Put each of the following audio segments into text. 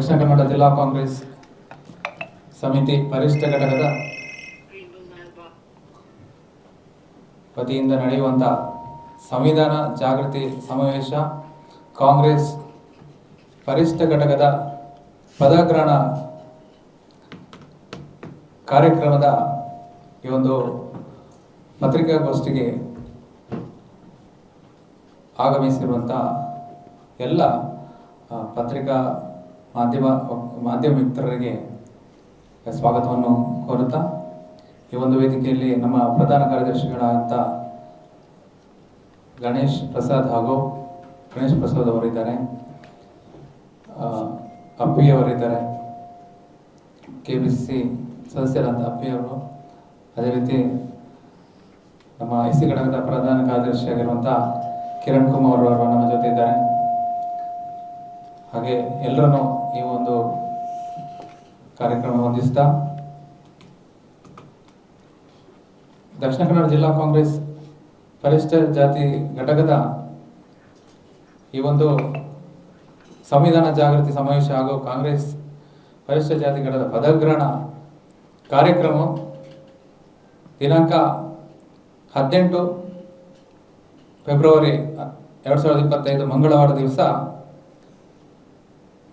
ದಕ್ಷಿಣ ಕನ್ನಡ ಜಿಲ್ಲಾ ಕಾಂಗ್ರೆಸ್ ಸಮಿತಿ ಪರಿಷ್ಠ ಘಟಕದ ವತಿಯಿಂದ ನಡೆಯುವಂಥ ಸಂವಿಧಾನ ಜಾಗೃತಿ ಸಮಾವೇಶ ಕಾಂಗ್ರೆಸ್ ಪರಿಷ್ಠ ಘಟಕದ ಪದಗ್ರಹಣ ಕಾರ್ಯಕ್ರಮದ ಈ ಒಂದು ಪತ್ರಿಕಾಗೋಷ್ಠಿಗೆ ಆಗಮಿಸಿರುವಂಥ ಎಲ್ಲ ಪತ್ರಿಕಾ ಮಾಧ್ಯಮ ಮಾಧ್ಯಮ ಮಿತ್ರರಿಗೆ ಸ್ವಾಗತವನ್ನು ಕೋರುತ್ತಾ, ಈ ಒಂದು ವೇದಿಕೆಯಲ್ಲಿ ನಮ್ಮ ಪ್ರಧಾನ ಕಾರ್ಯದರ್ಶಿಗಳಾದಂಥ ಗಣೇಶ್ ಪ್ರಸಾದ್ ಹಾಗೂ ಗಣೇಶ್ ಪ್ರಸಾದ್ ಅವರಿದ್ದಾರೆ. ಅಪ್ಪಿ ಅವರಿದ್ದಾರೆ. ಕೆ ಬಿ ಸಿ ಸದಸ್ಯರಾದ ಅಪ್ಪಿ ಅವರು. ಅದೇ ರೀತಿ ನಮ್ಮ ಎಸ್ ಸಿ ಘಟಕದ ಪ್ರಧಾನ ಕಾರ್ಯದರ್ಶಿಯಾಗಿರುವಂಥ ಕಿರಣ್ ಕುಮಾರ್ ಅವರು ನಮ್ಮ ಜೊತೆ ಇದ್ದಾರೆ. ಹಾಗೆ ಎಲ್ಲರನ್ನು ಈ ಒಂದು ಕಾರ್ಯಕ್ರಮ ಹೊಂದಿಸ್ತಾ ದಕ್ಷಿಣ ಕನ್ನಡ ಜಿಲ್ಲಾ ಕಾಂಗ್ರೆಸ್ ಪರಿಷ್ಠ ಜಾತಿ ಘಟಕದ ಈ ಒಂದು ಸಂವಿಧಾನ ಜಾಗೃತಿ ಸಮಾವೇಶ ಹಾಗೂ ಕಾಂಗ್ರೆಸ್ ಪರಿಷ್ಠ ಜಾತಿ ಘಟಕದ ಪದಗ್ರಹಣ ಕಾರ್ಯಕ್ರಮ ದಿನಾಂಕ ಹದಿನೆಂಟು ಫೆಬ್ರವರಿ ಎರಡು ಸಾವಿರದ ಇಪ್ಪತ್ತೈದು ಮಂಗಳವಾರ ದಿವಸ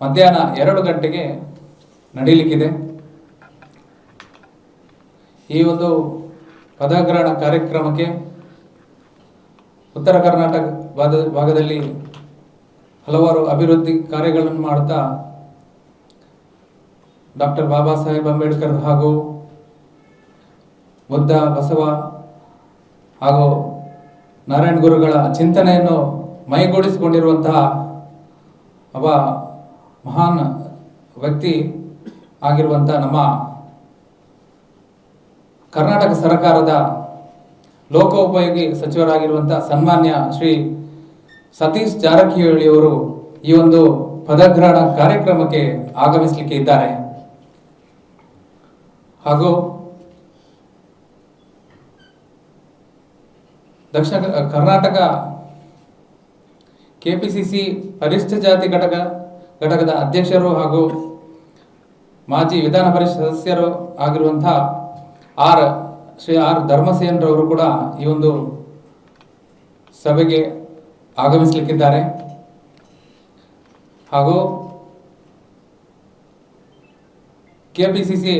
ಮಧ್ಯಾಹ್ನ ಎರಡು ಗಂಟೆಗೆ ನಡೀಲಿಕ್ಕಿದೆ. ಈ ಒಂದು ಪದಗ್ರಹಣ ಕಾರ್ಯಕ್ರಮಕ್ಕೆ ಉತ್ತರ ಕರ್ನಾಟಕ ಭಾಗದ ಭಾಗದಲ್ಲಿ ಹಲವಾರು ಅಭಿವೃದ್ಧಿ ಕಾರ್ಯಗಳನ್ನು ಮಾಡ್ತಾ ಡಾಕ್ಟರ್ ಬಾಬಾ ಸಾಹೇಬ್ ಅಂಬೇಡ್ಕರ್ ಹಾಗೂ ಬುದ್ಧ ಬಸವ ಹಾಗೂ ನಾರಾಯಣ ಗುರುಗಳ ಚಿಂತನೆಯನ್ನು ಮೈಗೂಡಿಸಿಕೊಂಡಿರುವಂತಹ ಒಬ್ಬ ಮಹಾನ್ ವ್ಯಕ್ತಿ ಆಗಿರುವಂಥ ನಮ್ಮ ಕರ್ನಾಟಕ ಸರ್ಕಾರದ ಲೋಕೋಪಯೋಗಿ ಸಚಿವರಾಗಿರುವಂಥ ಸನ್ಮಾನ್ಯ ಶ್ರೀ ಸತೀಶ್ ಜಾರಕಿಹೊಳಿ ಅವರು ಈ ಒಂದು ಪದಗ್ರಹಣ ಕಾರ್ಯಕ್ರಮಕ್ಕೆ ಆಗಮಿಸಲಿಕ್ಕೆ ಇದ್ದಾರೆ. ಹಾಗೂ ದಕ್ಷಿಣ ಕರ್ನಾಟಕ ಕೆಪಿಸಿಸಿ ಪರಿಷ್ಠ ಜಾತಿ ಘಟಕ ಘಟಕದ ಅಧ್ಯಕ್ಷರು ಹಾಗೂ ಮಾಜಿ ವಿಧಾನ ಪರಿಷತ್ ಸದಸ್ಯರು ಆಗಿರುವಂತಹ ಆರ್ ಶ್ರೀ ಆರ್ ಧರ್ಮಸೇನರವರು ಕೂಡ ಈ ಒಂದು ಸಭೆಗೆ ಆಗಮಿಸಲಿಕ್ಕಿದ್ದಾರೆ. ಹಾಗೂ ಕೆಪಿಸಿಸಿ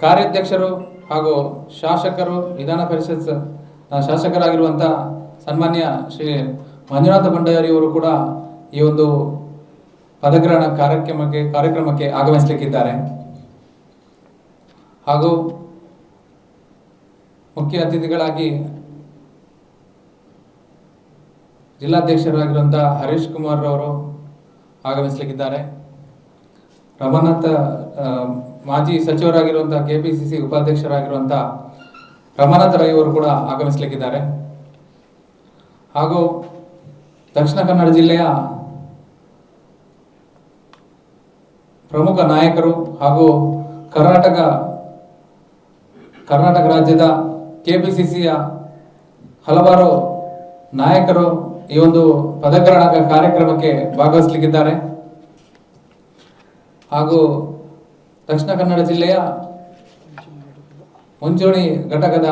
ಕಾರ್ಯಾಧ್ಯಕ್ಷರು ಹಾಗೂ ಶಾಸಕರು, ವಿಧಾನ ಪರಿಷತ್ ಶಾಸಕರಾಗಿರುವಂತಹ ಸನ್ಮಾನ್ಯ ಶ್ರೀ ಮಂಜುನಾಥ ಭಂಡಾರಿಯವರು ಕೂಡ ಈ ಒಂದು ಪದಗ್ರಹಣ ಕಾರ್ಯಕ್ರಮಕ್ಕೆ ಕಾರ್ಯಕ್ರಮಕ್ಕೆ ಆಗಮಿಸಲಿಕ್ಕಿದ್ದಾರೆ. ಹಾಗೂ ಮುಖ್ಯ ಅತಿಥಿಗಳಾಗಿ ಜಿಲ್ಲಾಧ್ಯಕ್ಷರಾಗಿರುವಂಥ ಹರೀಶ್ ಕುಮಾರ್ ಅವರು ಆಗಮಿಸಲಿಕ್ಕಿದ್ದಾರೆ. ರಮನಾಥ ಮಾಜಿ ಸಚಿವರಾಗಿರುವಂಥ ಕೆಪಿಸಿಸಿ ಉಪಾಧ್ಯಕ್ಷರಾಗಿರುವಂತಹ ರಮಾನಾಥ ರೈ ಅವರು ಕೂಡ ಆಗಮಿಸಲಿಕ್ಕಿದ್ದಾರೆ. ಹಾಗೂ ದಕ್ಷಿಣ ಕನ್ನಡ ಜಿಲ್ಲೆಯ ಪ್ರಮುಖ ನಾಯಕರು ಹಾಗೂ ಕರ್ನಾಟಕ ಕರ್ನಾಟಕ ರಾಜ್ಯದ ಕೆಪಿಸಿಸಿಯ ಹಲವಾರು ನಾಯಕರು ಈ ಒಂದು ಪದಗ್ರಹಣ ಕಾರ್ಯಕ್ರಮಕ್ಕೆ ಭಾಗವಹಿಸಲಿಕ್ಕಿದ್ದಾರೆ. ಹಾಗೂ ದಕ್ಷಿಣ ಕನ್ನಡ ಜಿಲ್ಲೆಯ ಮುಂಚೂಣಿ ಘಟಕದ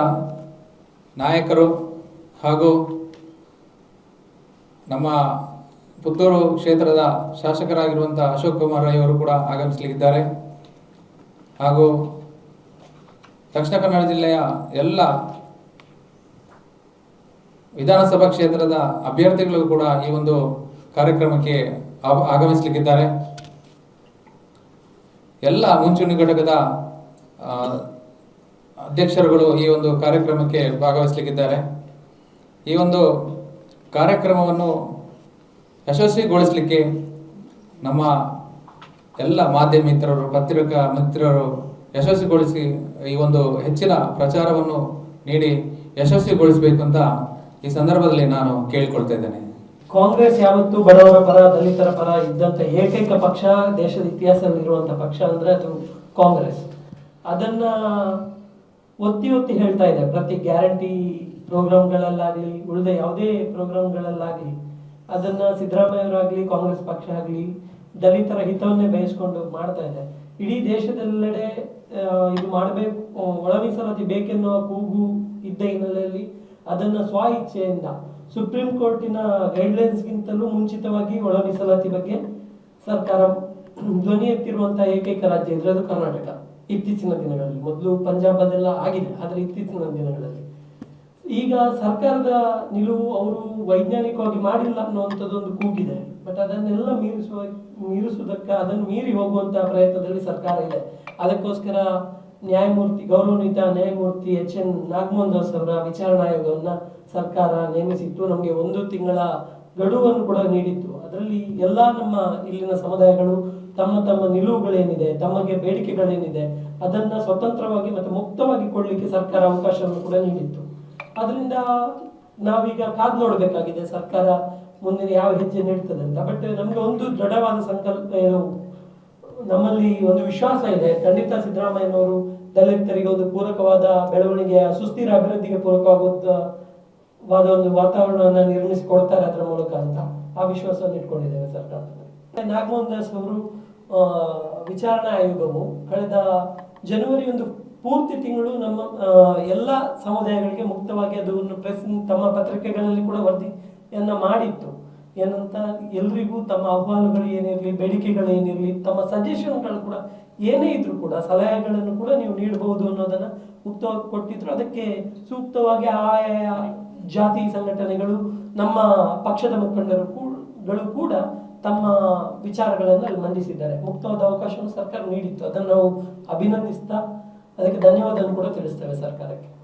ನಾಯಕರು ಹಾಗೂ ನಮ್ಮ ಪುತ್ತೂರು ಕ್ಷೇತ್ರದ ಶಾಸಕರಾಗಿರುವಂಥ ಅಶೋಕ್ ಕುಮಾರ್ ರೈ ಅವರು ಕೂಡ ಆಗಮಿಸಲಿದ್ದಾರೆ. ಹಾಗೂ ದಕ್ಷಿಣ ಕನ್ನಡ ಜಿಲ್ಲೆಯ ಎಲ್ಲ ವಿಧಾನಸಭಾ ಕ್ಷೇತ್ರದ ಅಭ್ಯರ್ಥಿಗಳು ಕೂಡ ಈ ಒಂದು ಕಾರ್ಯಕ್ರಮಕ್ಕೆ ಆಗಮಿಸಲಿಕ್ಕಿದ್ದಾರೆ. ಎಲ್ಲ ಮುಂಚೂಣಿ ಘಟಕದ ಅಧ್ಯಕ್ಷರುಗಳು ಈ ಒಂದು ಕಾರ್ಯಕ್ರಮಕ್ಕೆ ಭಾಗವಹಿಸಲಿಕ್ಕಿದ್ದಾರೆ. ಈ ಒಂದು ಕಾರ್ಯಕ್ರಮವನ್ನು ಯಶಸ್ವಿಗೊಳಿಸಲಿಕ್ಕೆ ನಮ್ಮ ಎಲ್ಲ ಮಾಧ್ಯಮ ಮಿತ್ರರು, ಪತ್ರಿಕಾ ಮಿತ್ರರು ಯಶಸ್ವಿಗೊಳಿಸಿ ಈ ಒಂದು ಹೆಚ್ಚಿನ ಪ್ರಚಾರವನ್ನು ನೀಡಿ ಯಶಸ್ವಿಗೊಳಿಸಬೇಕು ಅಂತ ಈ ಸಂದರ್ಭದಲ್ಲಿ ನಾನು ಕೇಳಿಕೊಳ್ತಾ ಇದ್ದೇನೆ. ಕಾಂಗ್ರೆಸ್ ಯಾವತ್ತೂ ಬಡವರ ಪರ, ದಲಿತರ ಪರ ಇದ್ದಂತ ಏಕೈಕ ಪಕ್ಷ ದೇಶದ ಇತಿಹಾಸದಲ್ಲಿ ಇರುವಂತ ಪಕ್ಷ ಅಂದ್ರೆ ಅದು ಕಾಂಗ್ರೆಸ್. ಅದನ್ನ ಒತ್ತಿ ಒತ್ತಿ ಹೇಳ್ತಾ ಇದೆ ಪ್ರತಿ ಗ್ಯಾರಂಟಿ ಪ್ರೋಗ್ರಾಮ್ಗಳಲ್ಲಾಗಲಿ, ಉಳಿದ ಯಾವುದೇ ಪ್ರೋಗ್ರಾಮ್ಗಳಲ್ಲಾಗ್ಲಿ ಅದನ್ನ ಸಿದ್ದರಾಮಯ್ಯರಾಗ್ಲಿ ಕಾಂಗ್ರೆಸ್ ಪಕ್ಷ ಆಗ್ಲಿ, ದಲಿತರ ಹಿತವನ್ನೇ ಬಯಸ್ಕೊಂಡು ಮಾಡ್ತಾ ಇದೆ. ಇಡೀ ದೇಶದೆಲ್ಲೆಡೆ ಇದು ಮಾಡಬೇಕು ಒಳ ಮೀಸಲಾತಿ ಬೇಕೆನ್ನುವ ಕೂಗು ಇದ್ದ ಹಿನ್ನೆಲೆಯಲ್ಲಿ ಅದನ್ನ ಸ್ವ ಇಚ್ಛೆಯಿಂದ ಸುಪ್ರೀಂ ಕೋರ್ಟಿನ ಗೈಡ್ಲೈನ್ಸ್ಗಿಂತಲೂ ಮುಂಚಿತವಾಗಿ ಒಳ ಮೀಸಲಾತಿ ಬಗ್ಗೆ ಸರ್ಕಾರ ಧ್ವನಿ ಎತ್ತಿರುವಂತಹ ಏಕೈಕ ರಾಜ್ಯ ಇದ್ರೆ ಅದು ಕರ್ನಾಟಕ. ಇತ್ತೀಚಿನ ದಿನಗಳಲ್ಲಿ ಮೊದಲು ಪಂಜಾಬ್ ಅದೆಲ್ಲ ಆಗಿದೆ, ಆದರೆ ಇತ್ತೀಚಿನ ದಿನಗಳಲ್ಲಿ ಈಗ ಸರ್ಕಾರದ ನಿಲುವು ಅವರು ವೈಜ್ಞಾನಿಕವಾಗಿ ಮಾಡಿಲ್ಲ ಅನ್ನುವಂಥದ್ದೊಂದು ಕೂಗಿದೆ. ಬಟ್ ಅದನ್ನೆಲ್ಲ ಮೀರಿಸುವ, ಮೀರಿಸುವುದಕ್ಕೆ ಅದನ್ನು ಮೀರಿ ಹೋಗುವಂತಹ ಪ್ರಯತ್ನದಲ್ಲಿ ಸರ್ಕಾರ ಇದೆ. ಅದಕ್ಕೋಸ್ಕರ ನ್ಯಾಯಮೂರ್ತಿ, ಗೌರವಾನ್ವಿತ ನ್ಯಾಯಮೂರ್ತಿ ಎಚ್ ಎನ್ ನಾಗಮೋಹನ್ ದಾಸ್ ಅವರ ವಿಚಾರಣಾ ಆಯೋಗವನ್ನ ಸರ್ಕಾರ ನೇಮಿಸಿತ್ತು. ನಮಗೆ ಒಂದು ತಿಂಗಳ ಗಡುವನ್ನು ಕೂಡ ನೀಡಿತ್ತು. ಅದರಲ್ಲಿ ಎಲ್ಲಾ ನಮ್ಮ ಇಲ್ಲಿನ ಸಮುದಾಯಗಳು ತಮ್ಮ ತಮ್ಮ ನಿಲುವುಗಳೇನಿದೆ, ತಮಗೆ ಬೇಡಿಕೆಗಳೇನಿದೆ, ಅದನ್ನ ಸ್ವತಂತ್ರವಾಗಿ ಮತ್ತು ಮುಕ್ತವಾಗಿ ಕೊಡ್ಲಿಕ್ಕೆ ಸರ್ಕಾರ ಅವಕಾಶವನ್ನು ಕೂಡ ನೀಡಿತ್ತು. ಅದರಿಂದ ನಾವೀಗ ಕಾದು ನೋಡಬೇಕಾಗಿದೆ ಸರ್ಕಾರ ಮುಂದಿನ ಯಾವ ಹೆಜ್ಜೆ ನೀಡ್ತದೆ ಅಂತ. ಬಟ್ ನಮ್ಗೆ ಒಂದು ದೃಢವಾದ ಸಂಕಲ್ಪ ಏನು, ನಮ್ಮಲ್ಲಿ ಒಂದು ವಿಶ್ವಾಸ ಇದೆ. ಖಂಡಿತ ಸಿದ್ದರಾಮಯ್ಯನವರು ದಲಿತರಿಗೆ ಒಂದು ಪೂರಕವಾದ ಬೆಳವಣಿಗೆಯ, ಸುಸ್ಥಿರ ಅಭಿವೃದ್ಧಿಗೆ ಪೂರಕವಾದ ಒಂದು ವಾತಾವರಣವನ್ನು ನಿರ್ಮಿಸಿಕೊಡ್ತಾರೆ ಅದರ ಮೂಲಕ ಅಂತ. ಆ ವಿಶ್ವಾಸವನ್ನು ಇಟ್ಕೊಂಡಿದ್ದೇವೆ ಸರ್ಕಾರದಲ್ಲಿ. ನಾಗಮೋಹನ್ ದಾಸ್ ಅವರು ವಿಚಾರಣಾ ಆಯೋಗವು ಕಳೆದ ಜನವರಿ ಒಂದು ಪೂರ್ತಿ ತಿಂಗಳು ನಮ್ಮ ಎಲ್ಲ ಸಮುದಾಯಗಳಿಗೆ ಮುಕ್ತವಾಗಿ ಅದನ್ನು ಪ್ರೆಸ್ ತಮ್ಮ ಪತ್ರಿಕೆಗಳಲ್ಲಿ ಕೂಡ ವರದಿಯನ್ನ ಮಾಡಿತ್ತು. ಏನಂತ ಎಲ್ರಿಗೂ ತಮ್ಮ ಅಹವಾಲುಗಳು ಏನಿರಲಿ, ಬೇಡಿಕೆಗಳು ಏನಿರಲಿ, ತಮ್ಮ ಸಜೆಷನ್ಗಳು ಕೂಡ ಏನೇ ಇದ್ರು ಕೂಡ, ಸಲಹೆಗಳನ್ನು ಕೂಡ ನೀವು ನೀಡಬಹುದು ಅನ್ನೋದನ್ನ ಮುಕ್ತವಾಗಿ ಕೊಟ್ಟಿದ್ರು. ಅದಕ್ಕೆ ಸೂಕ್ತವಾಗಿ ಆಯಾ ಜಾತಿ ಸಂಘಟನೆಗಳು, ನಮ್ಮ ಪಕ್ಷದ ಮುಖಂಡರು ಕೂಡ ತಮ್ಮ ವಿಚಾರಗಳನ್ನು ಅಲ್ಲಿ ಮಂಡಿಸಿದ್ದಾರೆ. ಮುಕ್ತವಾದ ಅವಕಾಶವನ್ನು ಸರ್ಕಾರ ನೀಡಿತ್ತು. ಅದನ್ನು ನಾವು ಅಭಿನಂದಿಸ್ತಾ ಅದಕ್ಕೆ ಧನ್ಯವಾದವನ್ನು ಕೂಡ ತಿಳಿಸ್ತೇವೆ ಸರ್ಕಾರಕ್ಕೆ.